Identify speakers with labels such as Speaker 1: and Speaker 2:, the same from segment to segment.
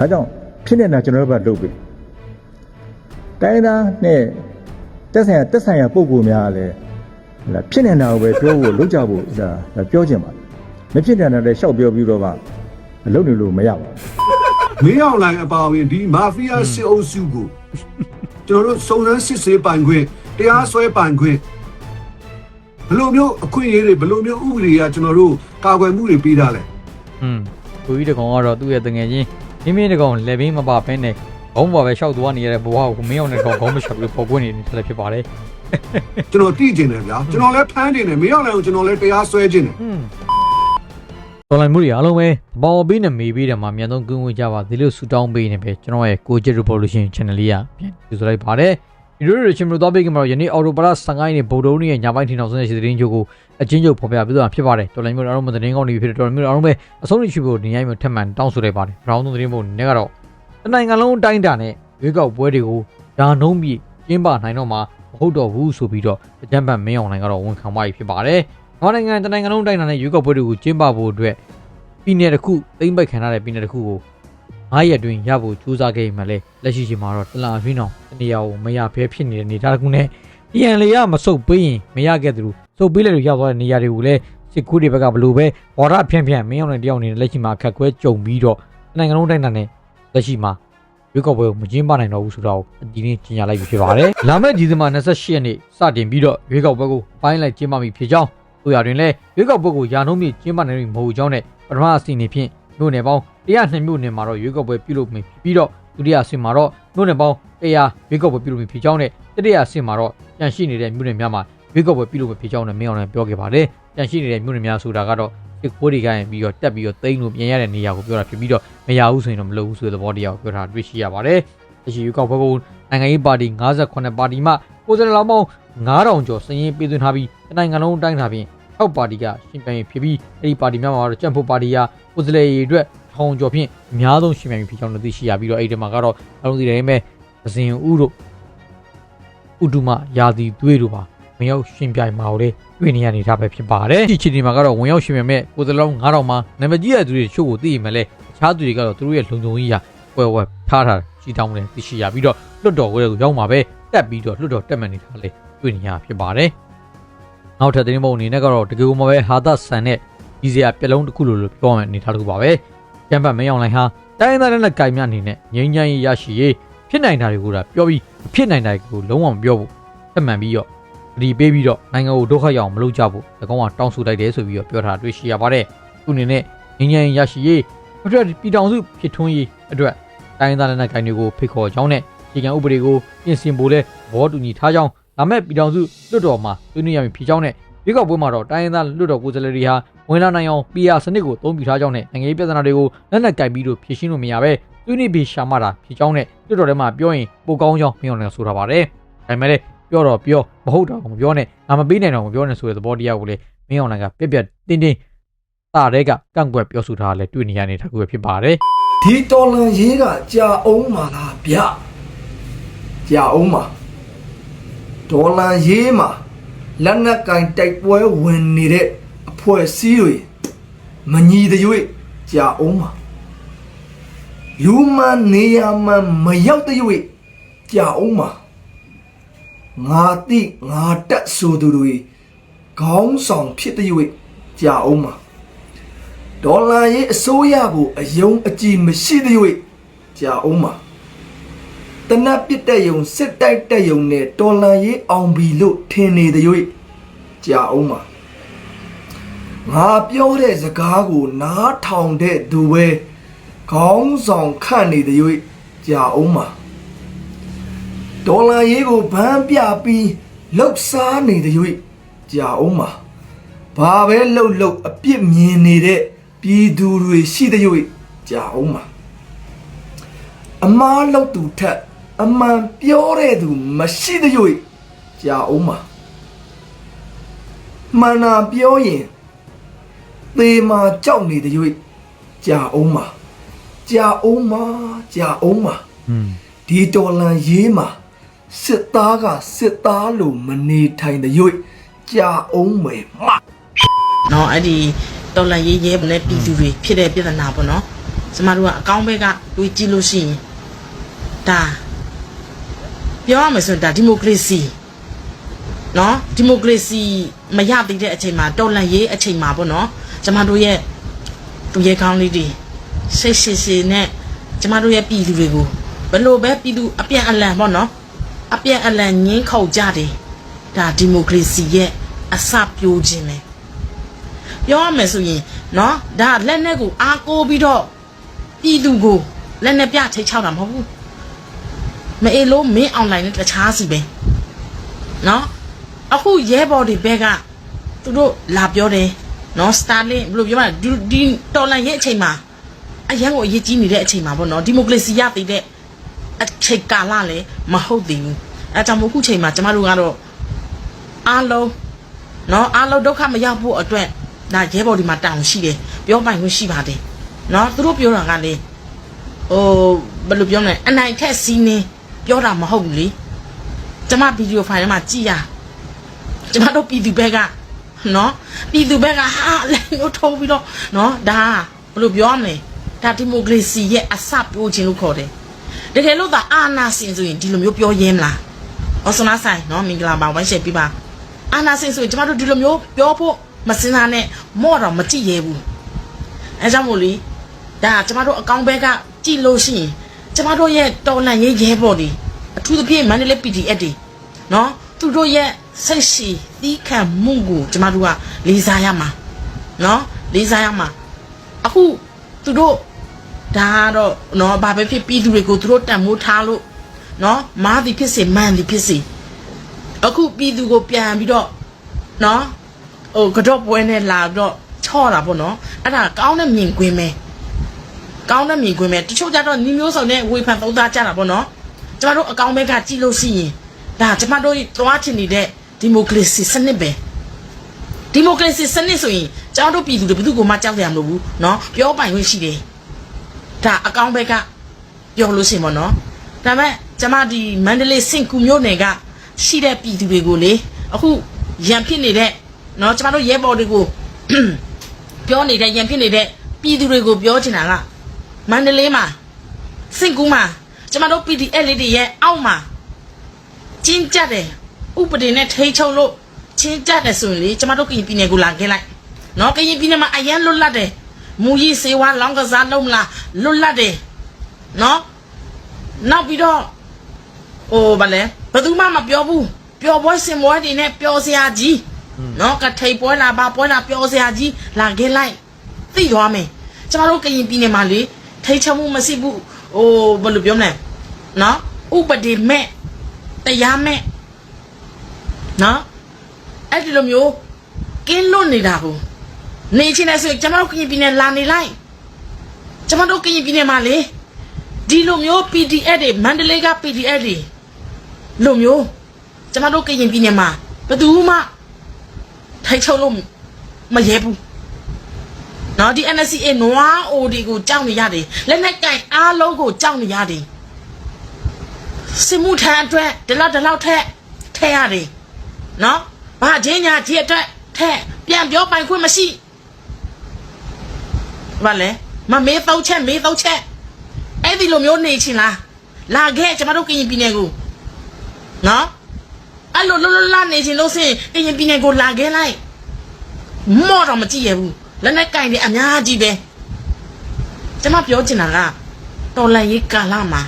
Speaker 1: ဒါကြောင့်ဖြစ်နေတာကျွန်တော်တို့ဘက်လုပ်ပြီတိုင်းသားနဲ့တက်ဆိုင်ရာတက်ဆိုင်ရာပုံကူများကလည်းဟလာဖြစ်နေတာကိုပဲပြောဖို့လုပ်ကြဖို့ဒါဒါပြောချင်ပါတယ်မဖြစ်နေတာလည်းရှောက်ပြောပြီးတော့မှလုပ်နေလို့မရပါဘူး
Speaker 2: မင်းအောင်လိုင်းအပါအဝင်ဒီမာဖီးယားစစ်အုပ်စုကိုကျွန်တော်တို့စုံစမ်းစစ်ဆေးပိုင်ခွင့်တရားစွဲပိုင်ခွင့်ဘယ်လိုမျိုးအခွင့်အရေးတွေဘယ်လိုမျိုးဥပဒေကကျွန်တော်တို့ကာကွယ်မှုတွေပေးတာလဲ
Speaker 3: อืมကိုကြီးတကောင်ကတော့သူ့ရဲ့တငယ်ချင်း မိမိတကောင်လက်ဘင်းမပါဘဲနဲ့ခေါင်းပေါ်ပဲရှောက်သွားနေရတဲ့ဘဝကိုမင်းအောင်တဲ့ကောင်ခေါင်းမရှောက်ပြီးပေါ်ပွင့်နေတယ်ဖြစ်ပါတယ်
Speaker 2: ကျွန်တော်သိကျင်တယ်ဗျာကျွန်တော်လည်းဖမ်းတင်တယ်မင်းအောင်လိုင်းကိုကျွန်တော်လည်းတရားစွဲကျင်တယ်
Speaker 3: อืมတော်လိုင်းမှုတွေအားလုံးပဲဘော်ပေးနဲ့မေးပေးတယ်မှာအမြန်ဆုံးကွင်းဝင်ကြပါဒီလိုဆူတောင်းပေးနေပဲကျွန်တော်ရဲ့ကိုဂျစ် revolution channel လေးကပြန်ကြိုဆိုလိုက်ပါတယ် ဒီလိုရချင်းမလို့တော့ပေးကြမှာတော့ယနေ့အော်တိုပလာ15ရက်နေ့ဗုဒ္ဓဦးနေ့ညပိုင်းထင်အောင်ဆင်းတဲ့သတင်းချုပ်ကိုအချင်းချုပ်ဖော်ပြပြသွားဖြစ်ပါတယ်တော်လိုင်းမျိုးအားလုံးမသတင်းကောင်းနေပြီဖြစ်တဲ့တော်လိုင်းမျိုးအားလုံးပဲအဆုံးထိရှိဖို့နေရိုင်းမျိုးထက်မှန်တောင်းဆိုလိုက်ပါတယ်ဘရောင်းသုံးသတင်းပုံနဲ့ကတော့တနိုင်ငံလုံးအတိုင်းအတာနဲ့ရွေးကောက်ပွဲတွေကိုဒါနှုံးပြီးကျင်းပနိုင်တော့မှာမဟုတ်တော့ဘူးဆိုပြီးတော့အကြံဖတ်မင်းအောင်နိုင်ကတော့ဝန်ခံပါပြီဖြစ်ပါတယ်။မြန်မာနိုင်ငံတနိုင်ငံလုံးအတိုင်းအတာနဲ့ရွေးကောက်ပွဲတွေကိုကျင်းပဖို့အတွက်ပြည်နယ်တစ်ခုသိမ့်ပိုက်ခံရတဲ့ပြည်နယ်တစ်ခုကို 9ရက်တွင်ရဖို့ကြိုးစားခဲ့မှလည်းလက်ရှိချိန်မှာတော့တလာအတွင်းအောင်တနေရာကိုမရဖဲဖြစ်နေတဲ့အနေအထားတစ်ခုနဲ့ပြန်လေရမဆုတ်ပေးရင်မရခဲ့သလိုစုပ်ပေးလေလို့ရောက်သွားတဲ့နေရာတွေကိုလည်းစစ်ကူတွေဘက်ကဘလို့ပဲဘော်ဒဖြန့်ဖြန့်မင်းအောင်နိုင်တယောက်အနေနဲ့လက်ရှိမှာခက်ခွဲကြုံပြီးတော့တနိုင်ငံလုံးအတိုင်းအတာနဲ့လက်ရှိမှာရွေးကောက်ပွဲကိုမကျင်းပနိုင်တော့ဘူးဆိုတော့ဒီနေ့ကြီးညာလိုက်ပြီဖြစ်ပါတယ်။လာမယ့်ဒီဇင်ဘာ28ရက်နေ့စတင်ပြီးတော့ရွေးကောက်ပွဲကိုပိုင်းလိုက်ကျင်းပပြီဖြစ်ကြောင်းတို့ရတွင်လည်းရွေးကောက်ပွဲကိုရာနှုံးမြင့်ကျင်းပနိုင်လို့မဟုတ်ကြောင်းနဲ့ပထမအစီအစဉ်ဖြင့် မြို့နယ်ပေါင်း102မြို့နယ်မှာတော့ရွေးကောက်ပွဲပြုလုပ်မယ်ပြီးတော့ဒုတိယအဆင့်မှာတော့မြို့နယ်ပေါင်း100ရွေးကောက်ပွဲပြုလုပ်မယ်ဖြစ်ကြောင်းနဲ့တတိယအဆင့်မှာတော့ကြန့်ရှိနေတဲ့မြို့နယ်များမှာရွေးကောက်ပွဲပြုလုပ်မယ်ဖြစ်ကြောင်းနဲ့မင်းအောင်လည်းပြောခဲ့ပါတယ်။ကြန့်ရှိနေတဲ့မြို့နယ်များဆိုတာကတော့စစ်ကိုးတွေကရင်ပြီးတော့တက်ပြီးတော့တိန်းလို့ပြင်ရတဲ့နေရာကိုပြောတာဖြစ်ပြီးတော့မရဘူးဆိုရင်တော့မလုပ်ဘူးဆိုတဲ့သဘောတရားကိုပြောတာတွေ့ရှိရပါတယ်။တရှိရွေးကောက်ပွဲကိုနိုင်ငံရေးပါတီ58ပါတီမှကိုယ်စားလှယ်လောင်းပေါင်း9000ကျော်စည်ရင်းပေးသွင်းထားပြီးတနိုင်ငံလုံးအတိုင်းအတာဖြင့် 6ပါတီကရှင်ပြိုင်ဖြစ်ပြီးအဲဒီပါတီများမှာတော့ကြံ့ဖို့ပါတီကကိုယ်စားလှယ်ရေးအတွက်ထောင်ကျော်ဖြင့်အများဆုံးရှင်ပြိုင်ဖြစ်ကြောင်းသိရှိရပြီးတော့အဲဒီမှာကတော့အလုံးစီတိုင်းပဲအစဉ်ဦးတို့ဥဒုမယာတီသွေးတို့ပါဝင်ရောက်ရှင်ပြိုင်မှာကိုလေတွေ့နေရနေတာပဲဖြစ်ပါတယ်ဒီချီဒီမှာကတော့ဝင်ရောက်ရှင်ပြိုင်မဲ့ကိုယ်စားလှယ်လောင်း9000မှာနာမည်ကြီးတဲ့သူတွေချို့ကိုသိရမယ်လေအခြားသူတွေကတော့သူတို့ရဲ့လုံခြုံရေးရပွဲဝဲထားတာကြီးတောင်းတယ်သိရှိရပြီးတော့လွတ်တော်ဝဲကိုရောက်မှာပဲတက်ပြီးတော့လွတ်တော်တက်မှန်နေတာလေတွေ့နေရဖြစ်ပါတယ် နောက်ထပ်သတင်းပုံအနေနဲ့ကတော့တကယ်ကိုမှပဲဟာသဆန်နဲ့ဒီစရာပြက်လုံးတစ်ခုလိုလိုပြောရမယ့်အနေထားတစ်ခုပါပဲကျမ်းပတ်မင်းအောင်လိုင်းဟာတိုင်းရင်းသားတဲ့ကြိုင်မြအနေနဲ့ငြိမ်းချမ်းရေးရရှိရေးဖြစ်နိုင်တာတွေကိုဒါပြောပြီးမဖြစ်နိုင်တာတွေကိုလုံးဝမပြောဘူးတက်မှန်ပြီးတော့ဒီပေးပြီးတော့နိုင်ငံကိုဒုက္ခရောက်အောင်မလုပ်ကြဘူး။၎င်းကတောင်းဆိုလိုက်တယ်ဆိုပြီးတော့ပြောထားတွေ့ရှိရပါတယ်။သူအနေနဲ့ငញ្ញရင်ရရှိရေးအတွက်ပြည်ထောင်စုဖြစ်ထွန်းရေးအတွက်တိုင်းဒေသနဲ့ကိုင်တွေကိုဖိတ်ခေါ်ကြောင်းနဲ့အခြေခံဥပဒေကိုပြင်ဆင်ဖို့လဲဘောတူညီထားကြောင်း လာမဲ့ပြည်ထောင်စုလွှတ်တော်မှာဆွေးနွေးရမည်ဖြစ်ကြောင်းနဲ့ရွေးကောက်ပွဲမှာတော့တိုင်းဒေသလွှတ်တော်ကိုယ်စားလှယ်တွေဟာဝင်လာနိုင်အောင် PR စနစ်ကိုအသုံးပြုထားကြောင်းနဲ့နိုင်ငံရေးပြဿနာတွေကိုလက်နက်ကင်ပြီးတော့ဖြေရှင်းလို့မရပဲဆွေးနွေးပြီးရှာမှတာဖြစ်ကြောင်းနဲ့လွှတ်တော်ထဲမှာပြောရင်ပိုကောင်းကြောင်းမြင်အောင်လည်းဆိုထားပါတယ်။ဒါပေမဲ့လည်းပြောတော့ပြောမဟုတ်တော့မပြောနဲ့ငါမပေးနိုင်တော့မပြောနဲ့ဆိုတဲ့သဘောတရားကိုလေမင်းအောင်နိုင်ကပြက်ပြက်တင်းတင်းတာတဲ့ကကန့်ကွက်ပြောဆိုထားတာလဲတွေ့နေရနေတာကူပဲဖြစ်ပါတယ်
Speaker 4: ဒီတော်လန်ရေးကကြာအောင်မှာလားဗျကြာအောင်မှာ ဒေါ်လာရေးမှာလက်နက်ကင်တိုက်ပွဲဝင်နေတဲ့အဖွဲ့အစည်းတွေမညီတဲ့၍ကြာအောင်မှာလူမနေရမမရောက်တဲ့၍ကြာအောင်မှာငါတိငါတက်ဆိုသူတွေခေါင်းဆောင်ဖြစ်တဲ့၍ကြာအောင်မှာဒေါ်လာရေးအစိုးရကိုအယုံအကြည်မရှိသေး၍ကြာအောင်မှာ တနတ်ပစ်တဲ့ယုံစစ်တိုက်တဲ့ယုံနဲ့ဒေါ်လာရေးအောင်ပြီလို့ထင်နေသေး၍ကြာအောင်မှာငါပြောတဲ့စကားကိုနားထောင်တဲ့သူပဲခေါင်းဆောင်ခန့်နေသေး၍ကြာအောင်မှာဒေါ်လာရေးကိုဗန်းပြပြီးလှုပ်ရှားနေသေး၍ကြာအောင်မှာဘာပဲလှုပ်လှုပ်အပြစ်မြင်နေတဲ့ပြည်သူတွေရှိတဲ့၍ကြာအောင်ပါအမားလှုပ်သူထက် အမှန်ပြောတဲ့သူမရှိသရွေ့ကြာအောင်မှာမှန်တာပြောရင်သေမာကြောက်နေသရွေ့ကြာအောင်မှာကြာအောင်မှာကြာအောင်
Speaker 3: မှာ
Speaker 4: ဒီတော်လန်ရေးမှာစစ်သားကစစ်သားလို့မနေထိုင်သရွေ့ကြာအောင်မယ်မှာ
Speaker 5: နော်အဲ့ဒီတော်လန်ရေးရဲနဲ့ပြည်သူတွေဖြစ်တဲ့ပြဿနာပေါ့နော်ကျမတို့ကအကောင်းဘက်ကတွေးကြည့်လို့ရှိရင်ဒါ ပြောရမယ်ဆိုရင်ဒါဒီမိုကရေစီနော်ဒီမိုကရေစီမရသေးတဲ့အချိန်မှာတော်လှန်ရေးအချိန်မှာပေါ့နော်ကျမတို့ရဲ့သူရဲကောင်းလေးတွေစိတ်ရှိရှိနဲ့ကျမတို့ရဲ့ပြည်သူတွေကိုဘယ်လိုပဲပြည်သူအပြန်အလှန်ပေါ့နော်အပြန်အလှန်ငင်းခုန်ကြတယ်ဒါဒီမိုကရေစီရဲ့အစပြိုးခြင်းပဲပြောရမယ်ဆိုရင်နော်ဒါလက်နဲ့ကိုအားကိုးပြီးတော့ပြည်သူကိုလက်နဲ့ပြချိတ်ချောက်တာမဟုတ်ဘူး မအေးလို့မင်းအွန်လိုင်းနဲ့တခြားစီပဲနော်အခုရဲဘော်တွေဘက်ကသူတို့လာပြောတယ်နော်စတာလင်ဘယ်လိုပြောမလဲဒီဒီတော်လန်ရဲ့အချိန်မှာအရန်ကိုအရေးကြီးနေတဲ့အချိန်မှာပေါ့နော်ဒီမိုကရေစီရသေးတဲ့အချိန်ကာလလည်းမဟုတ်သေးဘူးအဲကြောင့်မို့ခုချိန်မှာကျမတို့ကတော့အားလုံးနော်အားလုံးဒုက္ခမရောက်ဖို့အတွက်ဒါရဲဘော်ဒီမှာတောင်းရှိတယ်ပြောပိုင်ခွင့်ရှိပါတယ်နော်သူတို့ပြောတာကလေဟိုဘယ်လိုပြောမလဲအနိုင်ထက်စီးနေ ပြောတာမဟုတ်ဘူးလေကျမဗီဒီယိုဖိုင်ထဲမှာကြည်ရကျမတို့ပြည်သူဘက်ကနော်ပြည်သူဘက်ကဟာလည်းမျိုးထိုးပြီးတော့နော်ဒါဘယ်လိုပြောမလဲဒါဒီမိုကရေစီရဲ့အစပြိုးခြင်းလို့ခေါ်တယ်တကယ်လို့သာအာနာစင်ဆိုရင်ဒီလိုမျိုးပြောရင်းမလားအော်စနာဆိုင်နော်မင်္ဂလာပါဝိုင်းရှယ်ပြပါအာနာစင်ဆိုရင်ကျမတို့ဒီလိုမျိုးပြောဖို့မစင်စားနဲ့မော့တော့မကြည့်ရဘူးအဲကြောင့်မို့လေဒါကျမတို့အကောင့်ဘက်ကကြည့်လို့ရှိရင် ကျမတို့ရဲ့တော်လန်ရေးရဲဘော်တွေအထူးသဖြင့်မန္တလေး PDF တွေနော်သူတို့ရဲ့စိတ်ရှိသီးခံမှုကိုကျမတို့ကလေးစားရမှာနော်လေးစားရမှာအခုသူတို့ဒါကတော့နော်ဘာပဲဖြစ်ပြည်သူတွေကိုသူတို့တန်မိုးထားလို့နော်မားသည်ဖြစ်စေမန်သည်ဖြစ်စေအခုပြည်သူကိုပြန်ပြီးတော့နော်ဟိုကတော့ပွဲနဲ့လာပြီးတော့ချော့တာပေါ့နော်အဲ့ဒါကောင်းတဲ့မြင်ကွင်းပဲ ကောင်းတဲ့မြင်ကွင်းပဲတချို့ကြတော့ညီမျိုးစုံနဲ့ဝေဖန်သုံးသားကြတာပေါ့နော်ကျမတို့အကောင်းဘက်ကကြည့်လို့ရှိရင်ဒါကျမတို့သွားချင်နေတဲ့ဒီမိုကရေစီစနစ်ပဲဒီမိုကရေစီစနစ်ဆိုရင်ကျမတို့ပြည်သူတွေဘယ်သူမှကြောက်ကြရမလို့ဘူးเนาะပြောပိုင်ခွင့်ရှိတယ်ဒါအကောင်းဘက်ကပြောလို့ရှိရင်ပေါ့နော်ဒါပေမဲ့ကျမဒီမန္တလေးစင်ကူမြို့နယ်ကရှိတဲ့ပြည်သူတွေကိုလေအခုရန်ဖြစ်နေတဲ့เนาะကျမတို့ရဲဘော်တွေကို ပြောနေတဲ့ရန်ဖြစ်နေတဲ့ပြည်သူတွေကိုပြောချင်တာက မန္တလေးမှာစင်ကူမှာကျမတို့ PDF လေးတွေရဲ့အောက်မှာကျင်းကြတယ်ဥပဒေနဲ့ထိချုံလို့ချင်းကြတယ်ဆိုရင်လေကျမတို့ကရင်ပြည်နယ်ကိုလာခဲ့လိုက်နော်ကရင်ပြည်နယ်မှာအရန်လွတ်လပ်တယ်မူကြီးစေဝါလောင်းကစားလုံးမလားလွတ်လပ်တယ်နော်နောက်ပြီးတော့ဟိုဗလဲဘယ်သူမှမပြောဘူးပျော်ပွဲစင်ပွဲတွေနဲ့ပျော်စရာကြီးနော်ကထိတ်ပွဲလာပါပွဲလာပျော်စရာကြီးလာခဲ့လိုက်သိသွားမယ်ကျမတို့ကရင်ပြည်နယ်မှာလေ ထိတ်ချုံမှုမရှိဘူးဟိုဘယ်လိုပြောမလဲနော်ဥပဒေမဲ့တရားမဲ့နော်အဲ့ဒီလိုမျိုးကင်းလွတ်နေတာကိုနေချင်းလဲဆိုရင်ကျမတို့ကရင်ပြည်နယ်လာနေလိုက်ကျမတို့ကရင်ပြည်နယ်မှာလေဒီလိုမျိုး PDF တွေမန္တလေးက PDF တွေလိုမျိုးကျမတို့ကရင်ပြည်နယ်မှာဘယ်သူမှထိုက်ချုပ်လို့မရဲဘူး နော်ဒီ NSCA နွားအိုဒီကိုကြောက်နေရတယ်လက်နဲ့ကင်အားလုံးကိုကြောက်နေရတယ်စမှုထမ်းအတွက်ဒီလောက်ဒီလောက်ထက်ထည့်ရတယ်နော်ဘာချင်းညာဒီအတွက်ထက်ပြန်ပြောပိုင်ခွင့်မရှိဘာလဲမမေးတော့ချက်မေးတော့ချက်အဲ့ဒီလိုမျိုးနေချင်လားလာခဲ့ကျမတို့ကရင်ပြည်နယ်ကိုနော်အဲ့လိုလောလောလာနေချင်လို့စင်ကရင်ပြည်နယ်ကိုလာခဲ့လိုက်မော့တော့မကြည့်ရဘူး လက်နဲ့ကင်တယ်အများကြီးပဲကျမပြောချင်တာကတော်လန်ရေးကာလမှာ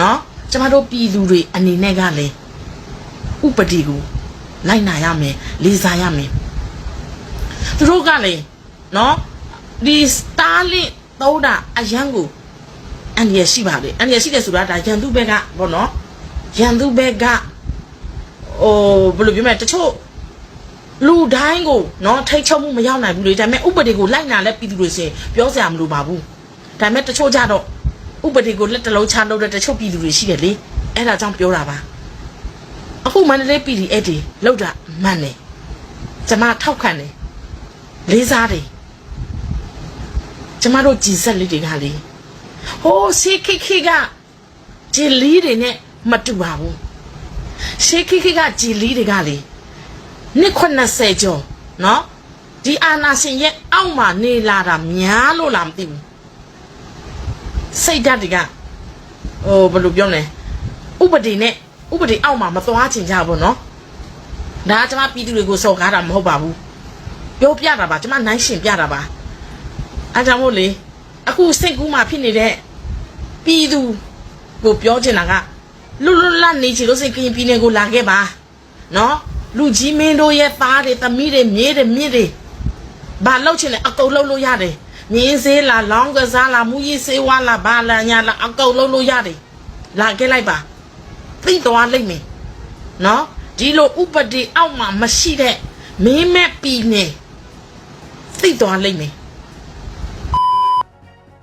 Speaker 5: နော်ကျမတို့ပြည်သူတွေအနေနဲ့ကလည်းဥပဒေကိုလိုက်နာရမယ်လေးစားရမယ်သူတို့ကလည်းနော်ဒီစတားလင့်သုံးတာအရန်ကိုအန်ရရှိပါလေအန်ရရှိတယ်ဆိုတာဒါရန်သူဘက်ကဘောနော်ရန်သူဘက်ကဟိုဘယ်လိုပြောမလဲတချို့ လူတိုင်းကိုနော်ထိတ်ချုံမှုမရောက်နိုင်ဘူးလေဒါပေမဲ့ဥပဒေကိုလိုက်နာလဲပြည်သူတွေစင်ပြောစရာမလိုပါဘူးဒါပေမဲ့တချို့ကြတော့ဥပဒေကိုလက်တလုံးချလုပ်တဲ့တချို့ပြည်သူတွေရှိတယ်လေအဲ့ဒါကြောင့်ပြောတာပါအခုမန္တလေး PDF တွေလောက်တာမှန်တယ်ကျမထောက်ခံတယ်လေးစားတယ်ကျမတို့ကြည်ဆက်လေးတွေကလေဟိုးစီခိခိကဂျီလီတွေနဲ့မတူပါဘူးစီခိခိကဂျီလီတွေကလေ နှစ်80ကျော်နော်ဒီအာနာရှင်ရဲ့အောက်မှာနေလာတာများလို့လားမသိဘူးစိတ်ဓာတ်တွေကဟိုဘယ်လိုပြောလဲဥပဒေနဲ့ဥပဒေအောက်မှာမသွားချင်ကြဘူးနော်ဒါကကျွန်မပြည်သူတွေကိုစော်ကားတာမဟုတ်ပါဘူးပြောပြတာပါကျွန်မနိုင်ရှင်ပြတာပါအဲကြောင့်မို့လေအခုစိတ်ကူးမှဖြစ်နေတဲ့ပြည်သူကိုပြောချင်တာကလွတ်လွတ်လပ်နေချင်လို့စိတ်ကရင်ပြည်နယ်ကိုလာခဲ့ပါနော် လူကြီးမင်းတို့ရဲ့သားတွေသမီးတွေမြေးတွေမြစ်တွေဘာလောက်ချင်လဲအကုန်လုံးလို့ရတယ်မြင်းစေးလားလောင်းကစားလားမူကြီးစေးဝါလားဘာလာညာလားအကုန်လုံးလို့ရတယ်လာခဲ့လိုက်ပါသိသွားလိမ့်မယ်နော်ဒီလိုဥပဒေအောက်မှာမရှိတဲ့မင်းမဲ့ပြည်နေသိသွားလိမ့်မယ်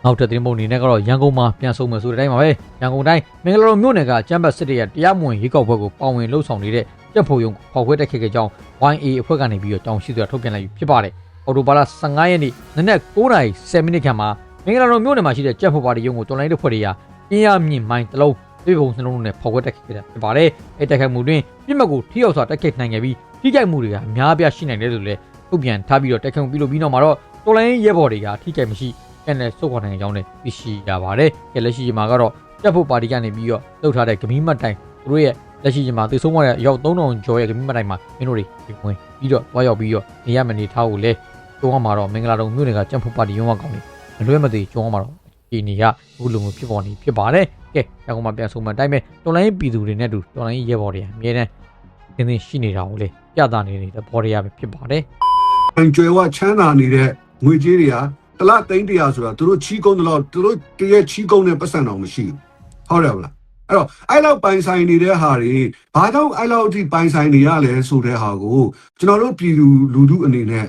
Speaker 3: နောက်ထပ်သတင်းပုံအနေနဲ့ကတော့ရန်ကုန်မှာပြန်ဆုံမယ်ဆိုတဲ့အတိုင်းပါပဲရန်ကုန်တိုင်းမင်္ဂလာတော်မြို့နယ်ကကျမ်းပတ်စစ်တပ်ရဲ့တရားမဝင်ရေကောက်ပွဲကိုပါဝင်လှုပ်ဆောင်နေတဲ့ တပ်ဖို့ယုံဖောက်ခွဲတက်ခဲ့တဲ့ကြောင်း YA အဖွဲ့ကနေပြီးတော့တောင်းရှိစွာထုတ်ပြန်လိုက်ပြီးဖြစ်ပါတယ်အော်တိုဘာလ15ရက်နေ့နနက်9:10မိနစ်ခန့်မှာမင်္ဂလာတော်မြို့နယ်မှာရှိတဲ့ကျပ်ဖို့ပါတီယုံကိုတော်လိုင်းတဲ့ဖွဲ့တွေကပြင်းရမြင့်မိုင်းတစ်လုံးပြေပုံစလုံးနဲ့ဖောက်ခွဲတက်ခဲ့တာဖြစ်ပါတယ်အဲတက်ခိုက်မှုတွင်ပြစ်မှတ်ကိုထိရောက်စွာတက်ခဲ့နိုင်ခဲ့ပြီးထိခိုက်မှုတွေကအများအပြားရှိနိုင်တယ်လို့လည်းထုတ်ပြန်ထားပြီးတော့တက်ခိုက်မှုပြုလုပ်ပြီးတော့မှာတော့တော်လိုင်းရဲဘော်တွေကထိခိုက်မရှိပြန်လဲစုတ်ခွာနိုင်ကြောင်းလည်းသိရှိရပါတယ်။ကဲလက်ရှိမှာကတော့တက်ဖို့ပါတီကနေပြီးတော့လှုပ်ထားတဲ့ဂမီးမတ်တိုင်သူတို့ရဲ့ လက်ရှိမှာသိဆုံးသွားတဲ့ရောက်3000ကျော်ရဲ့ဂမီးမတ်တိုင်မှာမင်းတို့တွေဒီဝင်ပြီးတော့တွားရောက်ပြီးတော့နေရမနေထားကိုလည်းကျောင်းမှာတော့မင်္ဂလာတုံမြို့နယ်ကကျန်းဖို့ပါတီရုံးဝကောင်လေးမလွဲမသွေကျောင်းမှာတော့ဒီနေရအခုလိုမျိုးဖြစ်ပေါ်နေဖြစ်ပါတယ်။ကဲရန်ကုန်မှာပြန်ဆုံးမှအတိုင်းပဲတော်လိုင်းပြည်သူတွေနဲ့တူတော်လိုင်းရဲဘော်တွေအများနဲ့သင်သင်ရှိနေတာကိုလေပြသနေနေတဲ့ဘော်တွေကပဲဖြစ်ပါတယ်။
Speaker 2: အန်ကျွဲဝချမ်းသာနေတဲ့ငွေကြေးတွေကတစ်လသိန်းတရာဆိုတာသူတို့ချီးကုန်းတယ်လို့သူတို့တရချီးကုန်းတဲ့ပတ်စံတော်မရှိဘူးဟုတ်တယ်မလား အဲ့တော့အဲ့လောက်ပိုင်ဆိုင်နေတဲ့ဟာတွေဘာကြောင့်အဲ့လောက်အထိပိုင်ဆိုင်နေရလဲဆိုတဲ့ဟာကိုကျွန်တော်တို့ပြည်သူလူထုအနေနဲ့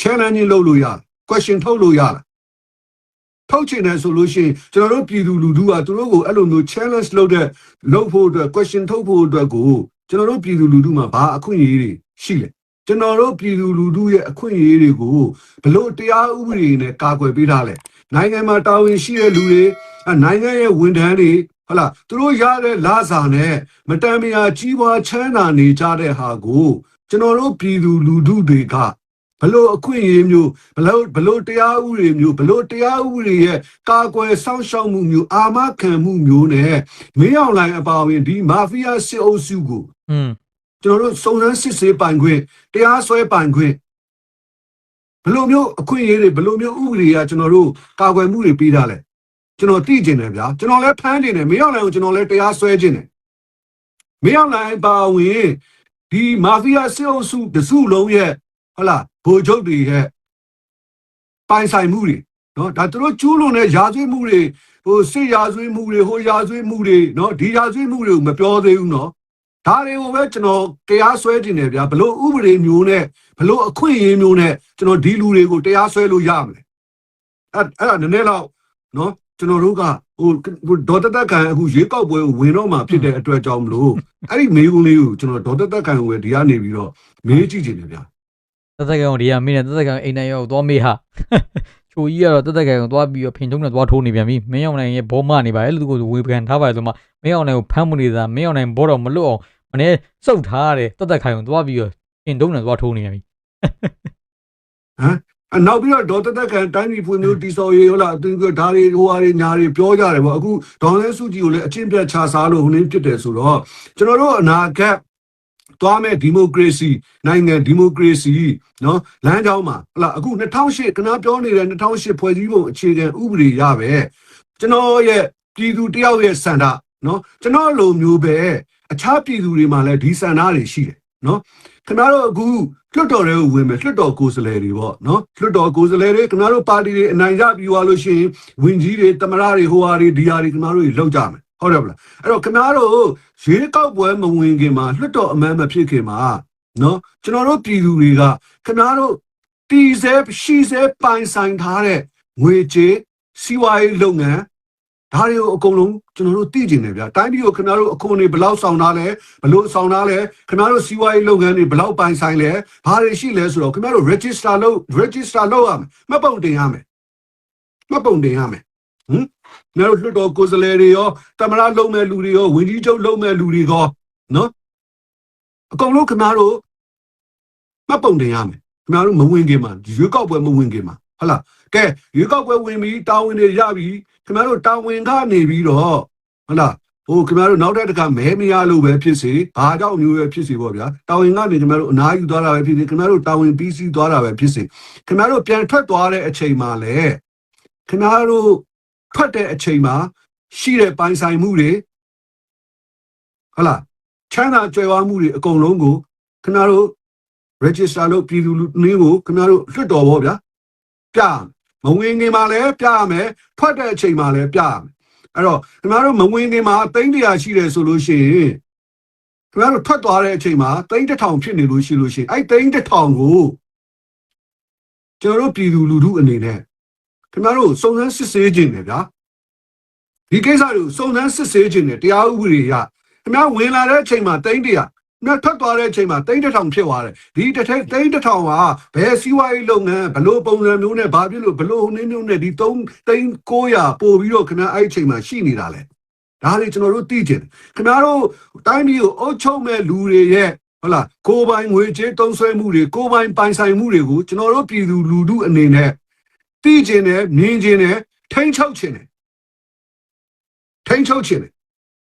Speaker 2: challenge လုပ်လို့ရတယ် question ထုတ်လို့ရတယ်ထုတ်ချင်တယ်ဆိုလို့ရှိရင်ကျွန်တော်တို့ပြည်သူလူထုကသူတို့ကိုအဲ့လိုမျိုး challenge လုပ်တဲ့လုပ်ဖို့အတွက် question ထုတ်ဖို့အတွက်ကိုကျွန်တော်တို့ပြည်သူလူထုမှာဘာအခွင့်အရေးတွေရှိလဲကျွန်တော်တို့ပြည်သူလူထုရဲ့အခွင့်အရေးတွေကိုဘလို့တရားဥပဒေနဲ့ကာကွယ်ပေးထားလဲနိုင်ငံမှာတာဝန်ရှိတဲ့လူတွေအနိုင်ငံရဲ့ဝန်ထမ်းတွေ ဟုတ်လားသူတို့ရတဲ့လစာနဲ့မတန်မရာကြီးပွားချမ်းသာနေကြတဲ့ဟာကိုကျွန်တော်တို့ပြည်သူလူထုတွေကဘလို့အခွင့်အရေးမျိုးဘလို့ဘလို့တရားဥပဒေမျိုးဘလို့တရားဥပဒေရဲ့ကာကွယ်စောင့်ရှောက်မှုမျိုးအာမခံမှုမျိုးနဲ့မင်းအောင်လိုင်အပါအဝင်ဒီမာဖီးယားစစ်အုပ်စုကို
Speaker 3: อืม
Speaker 2: ကျွန်တော်တို့စုံစမ်းစစ်ဆေးပိုင်ခွင့်တရားစွဲပိုင်ခွင့်ဘယ်လိုမျိုးအခွင့်အရေးတွေဘယ်လိုမျိုးဥပဒေကကျွန်တော်တို့ကာကွယ်မှုတွေပေးထားလဲ ကျွန်တော်သိကျင်တယ်ဗျာကျွန်တော်လည်းဖမ်းကျင်တယ်မင်းအောင်လိုင်ကိုကျွန်တော်လည်းတရားစွဲကျင်တယ်မင်းအောင်လိုင်ပါဝင်ဒီမာဖီးယားစစ်အုပ်စုတစုလုံးရဲ့ဟုတ်လားဗိုလ်ချုပ်တွေရဲ့ပိုင်ဆိုင်မှုတွေနော်ဒါသူတို့ကျူးလွန်တဲ့ရာဇဝတ်မှုတွေဟိုစစ်ရာဇဝတ်မှုတွေဟိုရာဇဝတ်မှုတွေနော်ဒီရာဇဝတ်မှုတွေကိုမပြောသေးဘူးနော်ဒါတွေကိုပဲကျွန်တော်တရားစွဲတင်တယ်ဗျာဘလို့ဥပဒေမျိုးနဲ့ဘလို့အခွင့်အရေးမျိုးနဲ့ကျွန်တော်ဒီလူတွေကိုတရားစွဲလို့ရမလဲအဲ့အဲ့ဒါနည်းနည်းတော့နော် ကျွန်တော်တို့ကဟိုဒေါ်တသက်ခံအခုရွေးကောက်ပွဲကိုဝင်တော့မှဖြစ်တဲ့အတွက်ကြောင့်မလို့အဲ့ဒီမေးခွန်းလေးကိုကျွန်တော်ဒေါ်တသက်ခံကိုပဲဒီကနေပြီးတော့မေးကြည့်ချင်တယ်ဗျာ
Speaker 3: တသက်ကောင်ဒီကမင်းနဲ့တသက်ကောင်အိမ်နိုင်ရောက်သွားမေးဟာချိုကြီးကတော့တသက်ကောင်သွားပြီးတော့ဖင်ထုံးနဲ့သွားထိုးနေပြန်ပြီမင်းအောင်နိုင်ရဲ့ဘောမနေပါလေလူကိုဝေခံထားပါလေဆိုမှမင်းအောင်နိုင်ကိုဖမ်းမှုနေတာမင်းအောင်နိုင်ဘောတော့မလွတ်အောင်မနေ့စုတ်ထားရတယ်တသက်ကောင်သွားပြီးတော့ဖင်ထုံးနဲ့သွားထိုးနေပြန်ပြီ
Speaker 2: အနောက်ပြီးတော့ဒေါ်တသက်ခံတိုင်းပြည်ဖွံ့ဖြိုးတည်ဆောက်ရေးဟုတ်လားသူကဒါတွေဟိုဟာတွေညာတွေပြောကြတယ်ပေါ့အခုဒေါ်လဲစုကြည်ကိုလည်းအချင်းပြတ်ချစားလို့ဟိုနေ့ဖြစ်တယ်ဆိုတော့ကျွန်တော်တို့အနာဂတ်သွားမဲ့ဒီမိုကရေစီနိုင်ငံဒီမိုကရေစီနော်လမ်းကြောင်းမှာဟုတ်လားအခု2008ခဏပြောနေတဲ့2008ဖွဲ့စည်းပုံအခြေခံဥပဒေရပဲကျွန်တော်ရဲ့ပြည်သူတယောက်ရဲ့စန္ဒနော်ကျွန်တော်လိုမျိုးပဲအခြားပြည်သူတွေမှာလည်းဒီစန္ဒတွေရှိတယ်နော်ခင်ဗျားတို့အခု လွတ်တော်တွေကိုဝင်မယ်လွတ်တော်ကိုယ်စားလှယ်တွေပေါ့နော်လွတ်တော်ကိုယ်စားလှယ်တွေခင်ဗျားတို့ပါတီတွေအနိုင်ရပြီးသွားလို့ရှိရင်ဝင်ကြီးတွေတမရတွေဟိုဟာတွေဒီဟာတွေခင်ဗျားတို့တွေလောက်ကြမယ်ဟုတ်တယ်ဗလားအဲ့တော့ခင်ဗျားတို့ရွေးကောက်ပွဲမဝင်ခင်မှာလွတ်တော်အမန်းမဖြစ်ခင်မှာနော်ကျွန်တော်တို့ပြည်သူတွေကခင်ဗျားတို့တီစဲရှိစဲပိုင်ဆိုင်ထားတဲ့ငွေကြေးစီးပွားရေးလုပ်ငန်း ဒါတွေကိုအကုန်လုံးကျွန်တော်တို့သိကျင်တယ်ဗျာတိုင်းပြည်ကိုခင်ဗျားတို့အခွန်တွေဘယ်လောက်ဆောင်ထားလဲဘယ်လိုဆောင်ထားလဲခင်ဗျားတို့စီးပွားရေးလုပ်ငန်းတွေဘယ်လောက်ပိုင်ဆိုင်လဲဘာတွေရှိလဲဆိုတော့ခင်ဗျားတို့ register လုပ် register လုပ်ရမယ်မှတ်ပုံတင်ရမယ်မှတ်ပုံတင်ရမယ်ဟမ်ငါတို့လွှတ်တော်ကိုယ်စားလှယ်တွေရောတမရလုံးမဲ့လူတွေရောဝင်ကြီးချုပ်လုံးမဲ့လူတွေရောနော်အကုန်လုံးခင်ဗျားတို့မှတ်ပုံတင်ရမယ်ခင်ဗျားတို့မဝင်ခင်မှာရွေးကောက်ပွဲမဝင်ခင်မှာ ဟုတ်လားကဲရွေးကောက်ပွဲဝင်ပြီးတာဝန်တွေရပြီးခင်ဗျားတို့တာဝန်ကနေပြီးတော့ဟုတ်လားဟိုခင်ဗျားတို့နောက်ထပ်တစ်ခါမဲမရလို့ပဲဖြစ်စေဘာကြောင့်မျိုးပဲဖြစ်စေပေါ့ဗျာတာဝန်ကနေခင်ဗျားတို့အနားယူသွားတာပဲဖြစ်စေခင်ဗျားတို့တာဝန်ပြီးစီးသွားတာပဲဖြစ်စေခင်ဗျားတို့ပြန်ထွက်သွားတဲ့အချိန်မှာလည်းခင်ဗျားတို့ထွက်တဲ့အချိန်မှာရှိတဲ့ပိုင်ဆိုင်မှုတွေဟုတ်လားချမ်းသာကြွယ်ဝမှုတွေအကုန်လုံးကိုခင်ဗျားတို့ register လုပ်ပြည်သူလူနည်းကိုခင်ဗျားတို့လွှတ်တော်ပေါ့ဗျာ ပြရမယ်မဝင်ခင်မှာလည်းပြရမယ်ထွက်တဲ့အချိန်မှာလည်းပြရမယ်အဲ့တော့ခင်ဗျားတို့မဝင်ခင်မှာတိန်းတရာရှိတယ်ဆိုလို့ရှိရင်ခင်ဗျားတို့ထွက်သွားတဲ့အချိန်မှာတိန်းတစ်ထောင်ဖြစ်နေလို့ရှိလို့ရှိရင်အဲ့တိန်းတစ်ထောင်ကိုကျွန်တော်တို့ပြည်သူလူထုအနေနဲ့ခင်ဗျားတို့စုံစမ်းစစ်ဆေးခြင်းတယ်ဗျာဒီကိစ္စတွေကိုစုံစမ်းစစ်ဆေးခြင်းတယ်တရားဥပဒေရခင်ဗျားဝင်လာတဲ့အချိန်မှာတိန်းတရာ မြတ်ထွက်သွားတဲ့အချိန်မှာတိန်းတစ်ထောင်ဖြစ်သွားတယ်ဒီတစ်ထိပ်တိန်းတစ်ထောင်ကဘယ်စီးပွားရေးလုပ်ငန်းဘလို့ပုံစံမျိုးနဲ့ဘာဖြစ်လို့ဘလို့ဟိုနည်းမျိုးနဲ့ဒီ3တိန်း900ပို့ပြီးတော့ခင်ဗျားအဲ့ဒီအချိန်မှာရှိနေတာလဲဒါတွေကျွန်တော်တို့သိကျင်တယ်ခင်ဗျားတို့တိုင်းပြည်ကိုအုပ်ချုပ်မဲ့လူတွေရဲ့ဟုတ်လားကိုယ်ပိုင်ငွေကြေးတုံးဆွဲမှုတွေကိုယ်ပိုင်ပိုင်ဆိုင်မှုတွေကိုကျွန်တော်တို့ပြည်သူလူထုအနေနဲ့သိကျင်တယ်မြင်ကျင်တယ်ထိန်းချုပ်ကျင်တယ်ထိန်းချုပ်ကျင်တယ်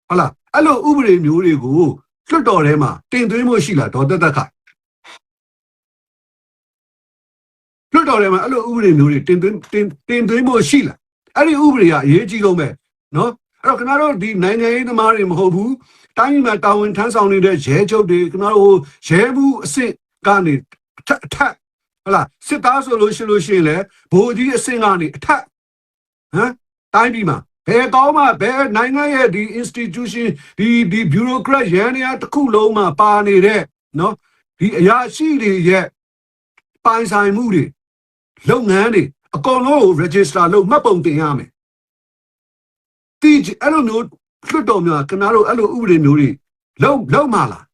Speaker 2: ဟုတ်လားအဲ့လိုဥပဒေမျိုးတွေကို လွတ်တော်ထဲမှာတင်သွင်းမှုရှိလားဒေါ်တက်တက်ခလွတ်တော်ထဲမှာအဲ့လိုဥပဒေမျိုးတွေတင်သွင်းတင်တင်သွင်းမှုရှိလားအဲ့ဒီဥပဒေကအရေးကြီးဆုံးပဲနော်အဲ့တော့ခင်ဗျားတို့ဒီနိုင်ငံရေးသမားတွေမဟုတ်ဘူးတိုင်းပြည်မှာတာဝန်ထမ်းဆောင်နေတဲ့ရဲချုပ်တွေခင်ဗျားတို့ရဲဘူးအစ်စ်ကနေအထက်အထက်ဟလာစစ်သားဆိုလို့ရှိလို့ရှိရင်လေဗိုလ်ကြီးအစ်စ်ကနေအထက်ဟမ်တိုင်းပြည်မှာ ဘယ်ကောင်းမှဘယ်နိုင်ငံရဲ့ဒီ institution ဒီဒီ bureaucrat ရန်နေရာတစ်ခုလုံးမှာပါနေတဲ့နော်ဒီအရာရှိတွေရဲ့ပိုင်ဆိုင်မှုတွေလုပ်ငန်းတွေအကုန်လုံးကို register လုပ်မှတ်ပုံတင်ရမယ်တီအဲ့လိုမျိုးလွတ်တော်များခင်ဗျားတို့အဲ့လိုဥပဒေမျိုးတွေလုံးလုံးမလား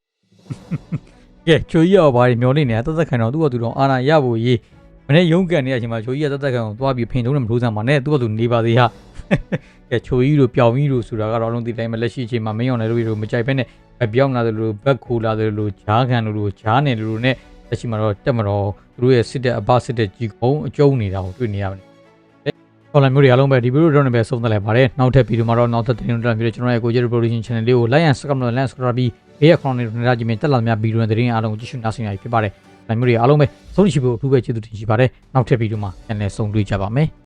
Speaker 3: ကဲချိုကြီးရောဘာတွေမျောနေနေတာတက်တက်ခံတော့သူ့ကသူတော့အာနာရဖို့ရေးမနေ့ရုံးကန်နေတဲ့အချိန်မှာချိုကြီးကတက်တက်ခံကိုသွားပြီးဖင်ထုံးတယ်မလို့စမ်းပါနဲ့သူ့ကသူနေပါသေးဟာ ကဲချိုကြီးတို့ပျောင်ကြီးတို့ဆိုတာကတော့အလုံးသိတိုင်းမလက်ရှိအချိန်မှာမင်းအောင်လည်းတို့မကြိုက်ဘဲနဲ့ပြောင်းလာတယ်လို့ဘက်ခိုလာတယ်လို့ဂျားခံလို့ဂျားနေလို့နဲ့လက်ရှိမှာတော့တက်မတော်သူတို့ရဲ့စစ်တဲ့အဘစစ်တဲ့ကြီးကုန်းအကျုံးနေတာကိုတွေ့နေရတယ်ဟောလာမျိုးတွေအားလုံးပဲဒီဗီဒီယိုတော့လည်းပဲဆုံးသက်လိုက်ပါတယ်နောက်ထပ်ဗီဒီယိုမှာတော့နောက်ထပ်တင်ပြပြီးတော့ကျွန်တော်ရဲ့ကိုကြီး production channel လေးကို like and subscribe လုပ် like subscribe ပြီးဘေးရခေါင်းနေတဲ့ကြည့်မြင်တက်လာများဗီဒီယိုသတင်းအားလုံးကိုကြည့်ရှုနားဆင်ရဖြစ်ပါတယ်ဒါမျိုးတွေအားလုံးပဲဆုံးရှိဖို့အထူးပဲကျေးဇူးတင်ရှိပါတယ်နောက်ထပ်ဗီဒီယိုမှာပြန်လည်ဆုံတွေ့ကြပါမယ်